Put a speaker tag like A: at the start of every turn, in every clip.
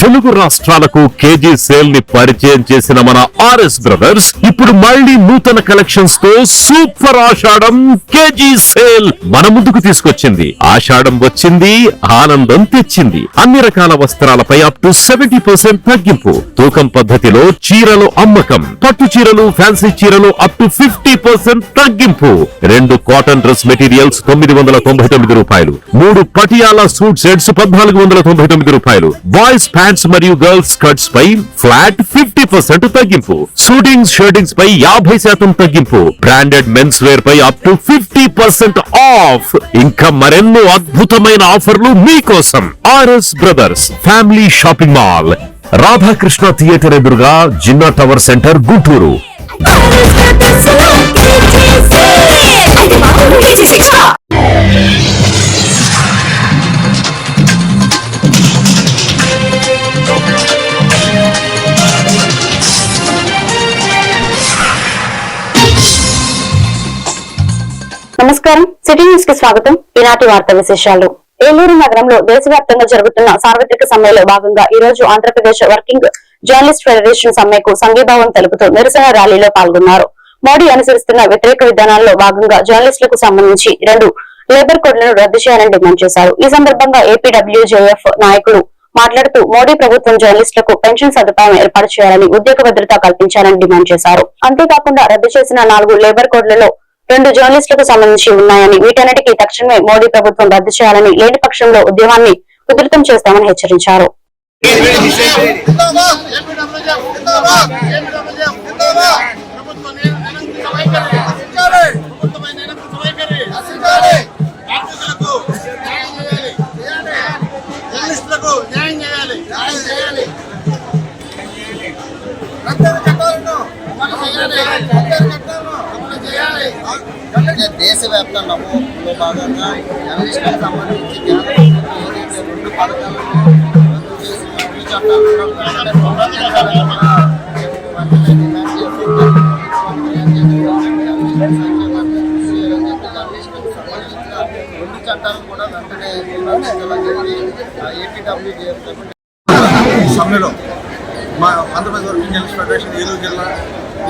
A: తెలుగు రాష్ట్రాలకు కేజీ సేల్ని పరిచయం చేసిన మన ఆర్ఎస్ బ్రదర్స్ ఇప్పుడు మళ్ళీ నూతన కలెక్షన్స్తో సూపర్ ఆషాఢం కేజీ సేల్ మన ముందుకు తీసుకొచ్చింది. ఆషాఢం వచ్చింది ఆనందం తెచ్చింది. అన్ని రకాల వస్త్రాలపై అప్ టు సెవెంటీ పర్సెంట్ తగ్గింపు. తూకం పద్ధతిలో చీరలు అమ్మకం. పట్టు చీరలు ఫ్యాన్సీ చీరలు అప్ టు ఫిఫ్టీ పర్సెంట్ తగ్గింపు. రెండు కాటన్ డ్రెస్ మెటీరియల్స్ తొమ్మిది వందల తొంభై తొమ్మిది రూపాయలు. మూడు పటియాలా సూట్ సెట్స్ పద్నాలుగు వందల తొంభై తొమ్మిది రూపాయలు. బాయ్స్ ప్యాంట్స్ మరియు గర్ల్స్ స్కర్ట్స్ పై ఫ్లాట్ ఫిఫ్టీ పర్సెంట్ తగ్గింపు. షూటింగ్స్ షర్టింగ్స్ పై యాభై శాతం తగ్గింపు. Branded men's wear pi up to fifty percent off ఇంకా మరెన్నో అద్భుతమైన ఆఫర్లు మీకోసం. RS brothers family shopping mall Radhakrishna theatre ఎదురుగా జిన్నా టవర్ సెంటర్ గుంటూరు.
B: నమస్కారం. సిటీ న్యూస్కి స్వాగతం. ఈనాటి వార్త విశేషాలు. ఏలూరు నగరంలో దేశవ్యాప్తంగా జరుగుతున్న సార్వత్రిక సమ్మెలో భాగంగా ఈ రోజు ఆంధ్రప్రదేశ్ వర్కింగ్ జర్నలిస్ట్ ఫెడరేషన్ సమ్మెకు సంఘీభావం తెలుపుతూ నిరసన ర్యాలీలో పాల్గొన్నారు. మోడీ అనుసరిస్తున్న వ్యతిరేక విధానాల్లో భాగంగా జర్నలిస్టులకు సంబంధించి రెండు లేబర్ కోడ్లను రద్దు చేయాలని డిమాండ్ చేశారు. ఈ సందర్భంగా ఏపీడబ్ల్యూజేఎఫ్ నాయకులు మాట్లాడుతూ మోడీ ప్రభుత్వం జర్నలిస్టులకు పెన్షన్ సదుపాయం ఏర్పాటు చేయాలని ఉద్యోగ భద్రత కల్పించాలని డిమాండ్ చేశారు. అంతేకాకుండా రద్దు చేసిన నాలుగు లేబర్ కోడ్లలో రెండు జర్నలిస్టులకు సంబంధించి ఉన్నాయని వీటన్నిటికీ తక్షణమే మోడీ ప్రభుత్వం రద్దు చేయాలని లేని పక్షంలో ఉద్యమాన్ని ఉధృతం చేస్తామని హెచ్చరించారు.
C: జిందాబాద్ చట్టాలను చేయాలి.
D: దేశవ్యాప్తంగా నమోదులో భాగంగా జర్నలిస్టులకు సంబంధించి రెండు పథకాలను రద్దు రెండు చట్టాలను కూడా వెంటనే పునరుద్ధరించాలని ఏపీడబ్ల్యూజేఎఫ్
C: సమ్మెలో మా Andhra Pradesh working journalist federation Eluru జిల్లా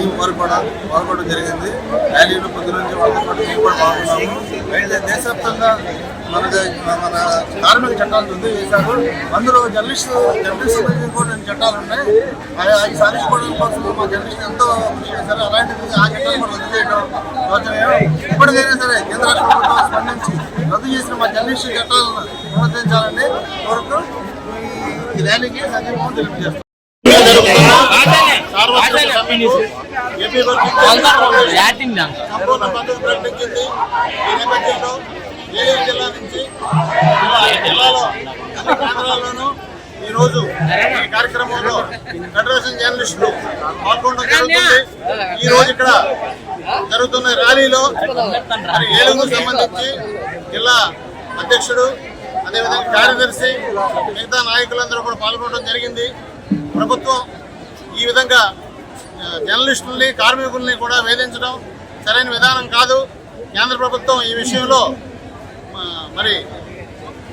C: టీం వారు కూడా పాల్గొనడం జరిగింది. ర్యాలీలో పొద్దు నుంచి వాళ్ళతో పాటు మేము కూడా పాల్గొన్నాము. అయితే దేశవ్యాప్తంగా మన మన కార్మిక చట్టాలు ఉంది వేశారు అందులో జర్నలిస్ట్ జర్నలిస్ట్ కూడా రెండు చట్టాలు ఉన్నాయి. అవి సాధించుకోవడం కోసం మా జర్నలిస్ట్ ఎంతో కృషి చేశారు. అలాంటిది ఆ చట్టాలు కూడా రద్దు చేయడం శోచనీయం ఇప్పటికైనా సరే కేంద్ర రాష్ట్ర ప్రభుత్వం స్పందించి రద్దు చేసిన మా జర్నలిస్ట్ చట్టాలను పునరుద్ధరించాలని కోరుతూ ఈ ర్యాలీకి సందర్భం తెలియజేస్తాం సంపూర్ణ మద్దతు ప్రకటించింది ఈ నేపథ్యంలో ఏలూరు జిల్లా నుంచి జిల్లాలో అన్ని ఈ రోజు ఈ కార్యక్రమంలో ఫెడరేషన్ జర్నలిస్టులు పాల్గొనడం జరుగుతుంది ఈ రోజు ఇక్కడ జరుగుతున్న ర్యాలీలో మరి ఏలూరుకు సంబంధించి జిల్లా అధ్యక్షుడు అదేవిధంగా కార్యదర్శి మిగతా నాయకులందరూ కూడా పాల్గొనడం జరిగింది. ప్రభుత్వం ఈ విధంగా జర్నలిస్టుల్ని కార్మికుల్ని కూడా వేధించడం సరైన విధానం కాదు. కేంద్ర ప్రభుత్వం ఈ విషయంలో మరి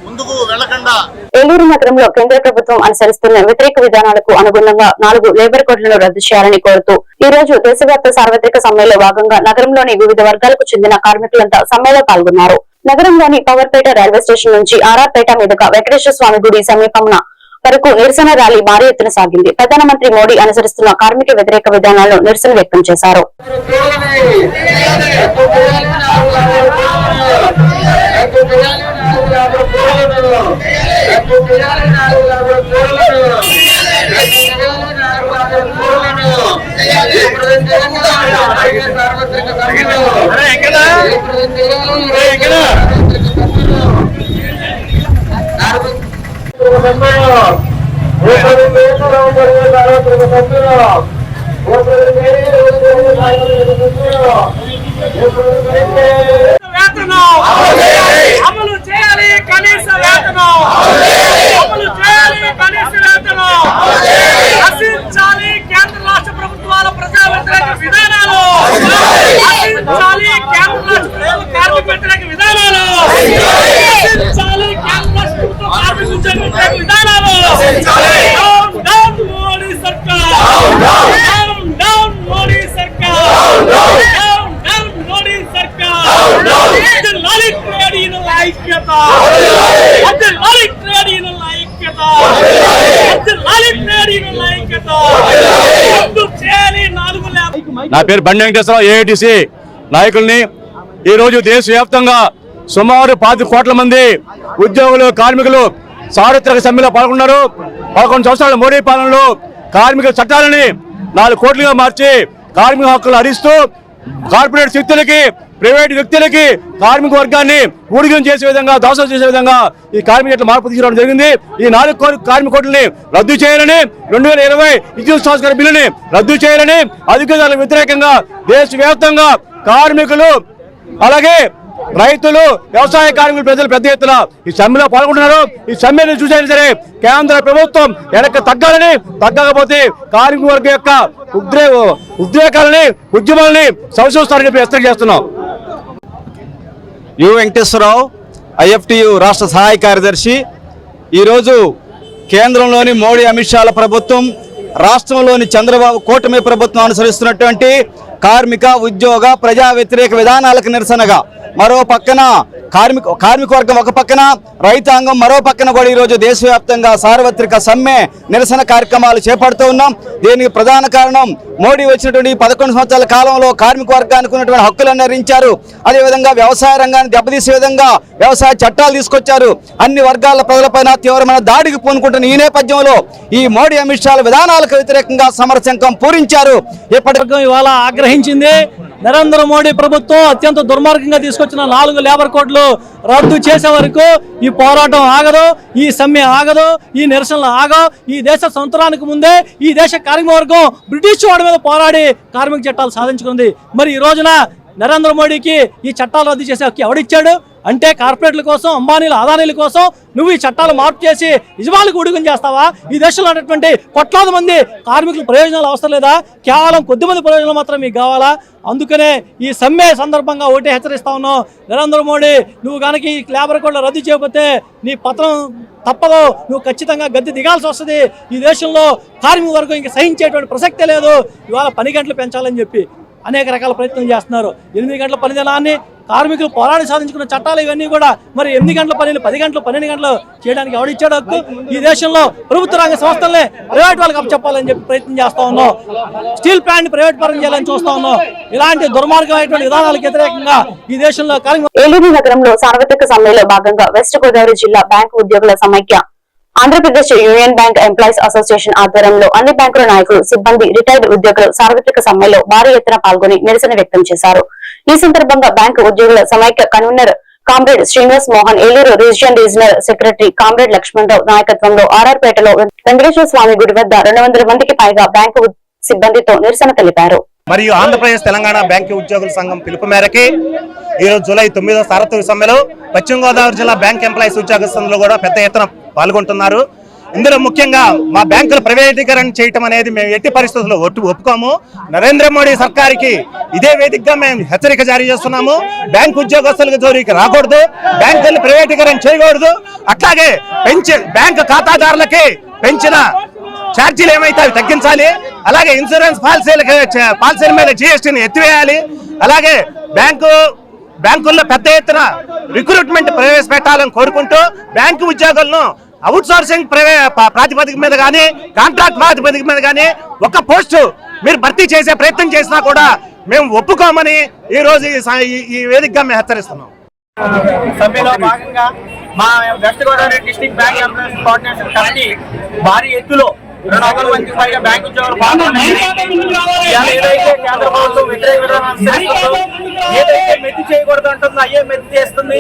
C: ముందుకు వెళ్ళకుండా
B: ఏలూరు నగరంలో కేంద్ర ప్రభుత్వం అనుసరిస్తున్న వ్యతిరేక విధానాలకు అనుగుణంగా నాలుగు లేబర్ కోడ్లను రద్దు చేయాలని కోరుతూ ఈ రోజు దేశవ్యాప్త సార్వత్రిక సమ్మెలో భాగంగా నగరంలోని వివిధ వర్గాలకు చెందిన కార్మికులంతా సమ్మెలో పాల్గొన్నారు. నగరంలోని పవర్పేట రైల్వే స్టేషన్ నుంచి ఆర్ఆర్పేట మీదుగా వెంకటేశ్వర స్వామి గుడి సమీపంన వరకు నిరసన ర్యాలీ భారీ ఎత్తున సాగింది. ప్రధానమంత్రి మోడీ అనుసరిస్తున్న కార్మిక వ్యతిరేక విధానాలను నిరసన వ్యక్తం చేశారు.
E: వేతనం అమలు చేయాలి కనీస వేతనం. అమలు చేయాలి కనీస వేతనం.
F: నా పేరు బండి వెంకటేశ్వరరావు ఏఐటిసి నాయకుల్ని ఈరోజు దేశవ్యాప్తంగా సుమారు పాతి కోట్ల మంది ఉద్యోగులు కార్మికులు చారిత్రక సమ్మెలో పాల్గొన్నారు. పదకొండు సంవత్సరాల మోడీ పాలనలో కార్మిక చట్టాలని నాలుగు కోట్లుగా మార్చి కార్మిక హక్కులు హరిస్తూ కార్పొరేట్ శక్తులకి ప్రైవేట్ వ్యక్తులకి కార్మిక వర్గాన్ని ఊడిగం చేసే విధంగా దోసం చేసే విధంగా ఈ కార్మిక చట్ట మార్పు తీసుకురావడం జరిగింది. ఈ నాలుగు కోట్ల కార్మిక కోట్లని రద్దు చేయాలని రెండు వేల ఇరవై విద్యుత్ సంస్కరణ బిల్లుని రద్దు చేయాలని అధికారులకు వ్యతిరేకంగా దేశవ్యాప్తంగా కార్మికులు అలాగే రైతులు వ్యవసాయ కార్మికులు ప్రజలు పెద్ద ఎత్తున ఈ సమ్మెలో పాల్గొంటున్నారు. ఈ సమ్మెను చూసైనా సరే కేంద్ర ప్రభుత్వం వెనక్కి తగ్గాలని తగ్గకపోతే కార్మిక వర్గం యొక్క ఉద్రే ఉద్రేకాలని ఉద్యమాలని సవసిస్తారని చెప్పి హెచ్చరిక చేస్తున్నాం.
G: యు వెంకటేశ్వరరావు ఐఎఫ్టియు రాష్ట్ర సహాయ కార్యదర్శి. ఈరోజు కేంద్రంలోని మోడీ అమిత్ షాల ప్రభుత్వం రాష్ట్రంలోని చంద్రబాబు కూటమి ప్రభుత్వం అనుసరిస్తున్నటువంటి కార్మిక ఉద్యోగ ప్రజా వ్యతిరేక విధానాలకు నిరసనగా మరో పక్కన కార్మిక కార్మిక వర్గం ఒక పక్కన రైతాంగం మరో పక్కన కూడా ఈరోజు దేశవ్యాప్తంగా సార్వత్రిక సమ్మె నిరసన కార్యక్రమాలు చేపడుతూ ఉన్నాం. దీనికి ప్రధాన కారణం మోడీ వచ్చినటువంటి పదకొండు సంవత్సరాల కాలంలో కార్మిక వర్గానికి ఉన్నటువంటి హక్కులను హరించారు అదేవిధంగా వ్యవసాయ రంగాన్ని దెబ్బతీసే విధంగా వ్యవసాయ చట్టాలు తీసుకొచ్చారు. అన్ని వర్గాల ప్రజలపైన తీవ్రమైన దాడికి పూనుకుంటున్న ఈ నేపథ్యంలో ఈ మోడీ అమిత్ షాల విధానాలకు వ్యతిరేకంగా సమరశంకం పూరించారు. ఇప్పటి
H: ఇవాళ ఆగ్రహించింది నరేంద్ర మోడీ ప్రభుత్వం అత్యంత దుర్మార్గంగా తీసుకొచ్చిన నాలుగు లేబర్ కోడ్లు రద్దు చేసే వరకు ఈ పోరాటం ఆగదు ఈ సమ్మె ఆగదు ఈ నిరసనలు ఆగవు. ఈ దేశ సంవత్సరానికి ముందే ఈ దేశ కార్మిక వర్గం బ్రిటిష్ వాడి మీద పోరాడి కార్మిక చట్టాలు సాధించుకుంది. మరి ఈ రోజున నరేంద్ర మోడీకి ఈ చట్టాలు రద్దు చేసే ఎవడిచ్చాడు? అంటే కార్పొరేట్ల కోసం అంబానీల అదానీల కోసం నువ్వు ఈ చట్టాలు మార్పు చేసి యజమానులకు ఉడుగుని చేస్తావా? ఈ దేశంలో ఉన్నటువంటి కొట్లాది మంది కార్మికుల ప్రయోజనాలు అవసరం లేదా? కేవలం కొద్ది మంది ప్రయోజనాలు మాత్రం మీకు కావాలా? అందుకనే ఈ సమ్మె సందర్భంగా ఒకటే హెచ్చరిస్తా ఉన్నావు నరేంద్ర మోడీ నువ్వు కనుక ఈ లేబర్ కోడ్లు రద్దు చేయకపోతే నీ పత్రం తప్పదు. నువ్వు ఖచ్చితంగా గద్దె దిగాల్సి వస్తుంది. ఈ దేశంలో కార్మిక వర్గం ఇంక సహించేటువంటి ప్రసక్తే లేదు. ఇవాళ పని గంటలు పెంచాలని చెప్పి అనేక రకాల ప్రయత్నం చేస్తున్నారు. ఎనిమిది గంటల పని దినాన్ని కార్మికులు పోరాడి సాధించుకున్న చట్టాలు ఇవన్నీ కూడా మరి ఎనిమిది గంటల పనిని పది గంటలు పన్నెండు గంటలు చేయడానికి ఎవడిచ్చాడు హక్కు? ఈ దేశంలో ప్రభుత్వ రంగ సంస్థలనే ప్రైవేట్ వాళ్ళకి అప్పచెప్పాలని చెప్పి ప్రయత్నం చేస్తా ఉన్నాం. స్టీల్ ప్లాంట్ ప్రైవేట్ పరం చేయాలని చూస్తా ఉన్నాం. ఇలాంటి దుర్మార్గమైనటువంటి విధానాలకు వ్యతిరేకంగా ఈ దేశంలో కార్మిక
B: ఏలూరు నగరంలో సార్వత్రిక సమ్మెలో భాగంగా వెస్ట్ గోదావరి జిల్లా బ్యాంకు ఉద్యోగుల సమైక్య Andhra Pradesh union bank employees association ఆధ్వర్యంలో అన్ని బ్యాంకుల నాయకులు సిబ్బంది రిటైర్డ్ ఉద్యోగులు సార్వత్రిక సమ్మెలో భారీ ఎత్తున పాల్గొని నిరసన వ్యక్తం చేశారు. ఈ సందర్భంగా బ్యాంకు ఉద్యోగుల సమైక్య convener comrade Srinivas Mohan Eluru region regional secretary comrade Lakshmanarao నాయకత్వంలో ఆర్ఆర్పేటలో వెంకటేశ్వర స్వామి గుడి వద్ద రెండు వందల మందికి పైగా బ్యాంకు సిబ్బందితో నిరసన తెలిపారు.
I: మరియు ఆంధ్రప్రదేశ్ తెలంగాణ బ్యాంకు ఉద్యోగుల సంఘం పిలుపు మేరకి ఈరోజు జూలై తొమ్మిదో సారథ్య సమ్మెలో పశ్చిమ గోదావరి జిల్లా బ్యాంక్ ఎంప్లాయీస్ ఉద్యోగస్తులు కూడా పెద్ద ఎత్తున పాల్గొంటున్నారు. ఇందులో ముఖ్యంగా మా బ్యాంకుల ప్రైవేటీకరణ చేయటం అనేది మేము ఎట్టి పరిస్థితుల్లో ఒట్టు ఒప్పుకోము. నరేంద్ర మోడీ సర్కార్కి ఇదే వేదికగా మేము హెచ్చరిక జారీ చేస్తున్నాము. బ్యాంక్ ఉద్యోగస్తులకు జోరికి రాకూడదు. బ్యాంకులను ప్రైవేటీకరణ చేయకూడదు. అట్లాగే పెంచి బ్యాంకు ఖాతాదారులకి పెంచిన ఛార్జీలు ఏమైతే అవి తగ్గించాలి. అలాగే ఇన్సూరెన్స్ పాలసీలకి పాలసీల మీద జిఎస్టీని ఎత్తివేయాలి. అలాగే బ్యాంకు బ్యాంకుల్లో పెద్ద ఎత్తున రిక్రూట్మెంట్ ప్రవేశపెట్టాలని కోరుకుంటూ బ్యాంకు ఉద్యోగులను అవుట్ సోర్సింగ్ ప్రాతిపదిక మీద కానీ కాంట్రాక్ట్ ప్రాతిపదిక మీద కానీ ఒక పోస్టు మీరు భర్తీ చేసే ప్రయత్నం చేసినా కూడా మేము ఒప్పుకోమని ఈ రోజు ఈ వేదికగా మేము హెచ్చరిస్తున్నాం.
E: సమ్మెలో భాగంగా మా west Godavari district bank employees coordination committee భారీ ఎత్తులో రెండు వందల మందికి పైగా బ్యాంక్ ఉద్యోగులు పాల్గొన్నారు ఇవాళ ఏదైతే కేంద్ర ప్రభుత్వం వ్యతిరేక ఏదైతే మెత్తి చేయకూడదు అంటుందో అయ్యే మెత్తి చేస్తుంది.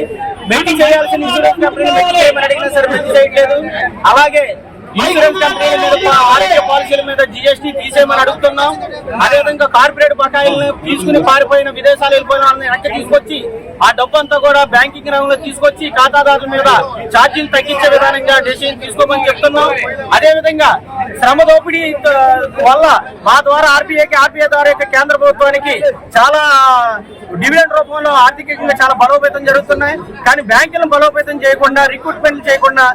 E: మెత్తి చేయాల్సిన ఇన్సూరెన్స్ కంపెనీలు మెత్తి చేయమని అడిగినా సరే మెత్తి చేయట్లేదు. అలాగే ఇన్సూరెన్స్ కంపెనీల మీద ఆరోగ్య పాలసీల మీద జిఎస్టీ తీసేయమని అడుగుతున్నాం. అదేవిధంగా కార్పొరేట్ బకాయిలను తీసుకుని పారిపోయిన విదేశాలు వెళ్ళిపోయిన వాళ్ళని వెనక్కి తీసుకొచ్చి ఆ డబ్బు అంతా కూడా బ్యాంకింగ్ రంగంలో తీసుకొచ్చి ఖాతాదారుల మీద ఛార్జీలు తగ్గించే విధానంగా డెసిషన్ తీసుకోమని చెప్తున్నాం. అదేవిధంగా శ్రమ దోపిడీ వల్ల మా ద్వారా ఆర్బీఐకి ఆర్బీఐ ద్వారా అయితే కేంద్ర ప్రభుత్వానికి చాలా డివిడెండ్ రూపంలో ఆర్థికంగా చాలా బలోపేతం జరుగుతున్నాయి. కానీ బ్యాంకులను బలోపేతం చేయకుండా రిక్రూట్మెంట్ చేయకుండా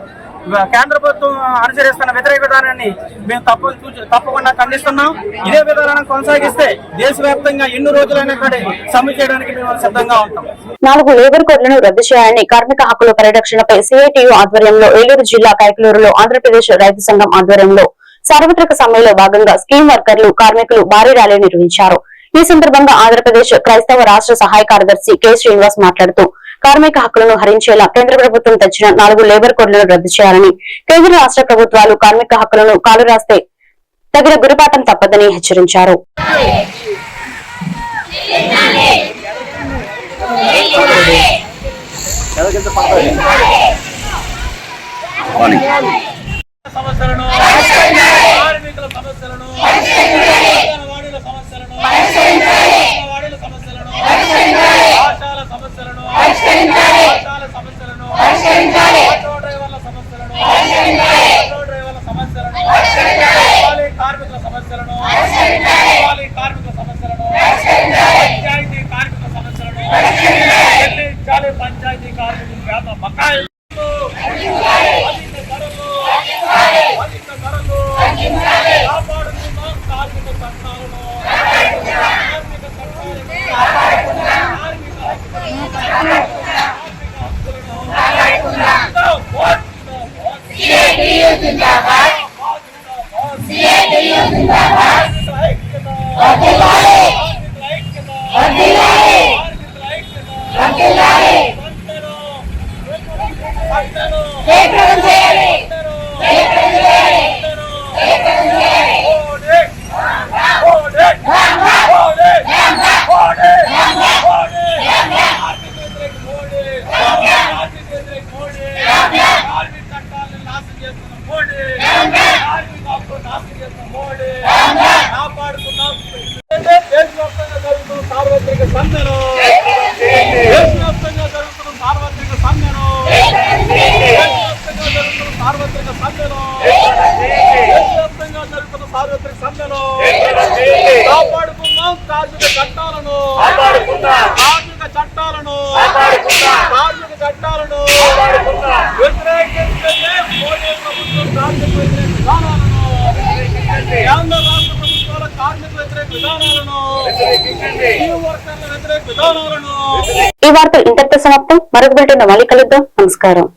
E: కేంద్ర ప్రభుత్వం అనుసరిస్తున్న వ్యతిరేక విధానాన్ని మేము తప్ప తప్పకుండా ఖండిస్తున్నాం. ఇదే విధానం కొనసాగిస్తే దేశవ్యాప్తంగా ఎన్ని రోజులైనా కూడా సమ్మె చేయడానికి మేము సిద్ధంగా ఉంటాం.
B: నాలుగు లేబర్ కోడ్లను రద్దు చేయాలని కార్మిక హక్కుల పరిరక్షణపై సిఐటియు ఆధ్వర్యంలో ఏలూరు జిల్లా కైకలూరులో ఆంధ్రప్రదేశ్ రైతు సంఘం ఆధ్వర్యంలో సార్వత్రిక సమ్మెలో భాగంగా స్కీమ్ వర్కర్లు కార్మికులు భారీ ర్యాలీ నిర్వహించారు. ఈ సందర్భంగా ఆంధ్రప్రదేశ్ క్రైస్తవ రాష్ట్ర సహాయ కార్యదర్శి కె శ్రీనివాస్ మాట్లాడుతూ కార్మిక హక్కులను హరించేలా కేంద్ర ప్రభుత్వం తెచ్చిన నాలుగు లేబర్ కోడ్లను రద్దు చేయాలని కేంద్ర రాష్ట్ర ప్రభుత్వాలు కార్మిక హక్కులను కాలు రాస్తే తగిన గురిపాఠం తప్పదని హెచ్చరించారు.
J: సమస్యలను కార్మికుల సమస్యలను సమస్యలను సమస్యలను ఆశాల సమస్యలను ఆశాల సమస్యలను ఆటో డ్రైవర్ల సమస్యలను ఆటో డ్రైవర్ల సమస్యలను హమాలీ కార్మికుల సమస్యలను కార్మికుల సమస్యలను పంచాయతీ కార్మికుల సమస్యలను చెల్లించాలి పంచాయతీ కార్మికుల వేతన బకాయిలు కార్మిక చట్టాలను కార్మిక చట్టాలను కార్మిక హక్కులను కార్మిక హక్కులను ఓట్ జిందాబాద్ కార్మికుల ఐక్యత కార్మికుల ఐక్యత కార్మికుల ఐక్యత పంటను కాపాడుకున్నాం దేశవ్యాప్తంగా జరుగుతున్న సార్వత్రిక సమ్మెను దేశవ్యాప్తంగా జరుగుతున్న సార్వత్రిక సమ్మెను దేశవ్యాప్తంగా జరుగుతున్న సార్వత్రిక సమ్మెను దేశవ్యాప్తంగా జరుగుతున్న సార్వత్రిక సమ్మెను కాపాడుకుందాం కార్మిక చట్టాలను. కార్మిక చట్టాలను. కార్మిక చట్టాలను. వ్యతిరేకించే మోడీ ప్రభుత్వం కార్మిక వ్యతిరేక విధానాలను. కేంద్ర రాష్ట్ర ప్రభుత్వాల కార్మిక వ్యతిరేక విధానాలను. ఈ వర్కర్ల వ్యతిరేక విధానాలను.
B: ఈ వార్తలు ఇంతటితో సమాప్తం. మరొక బిల్టన్ మళ్ళీ కలుద్దాం. నమస్కారం.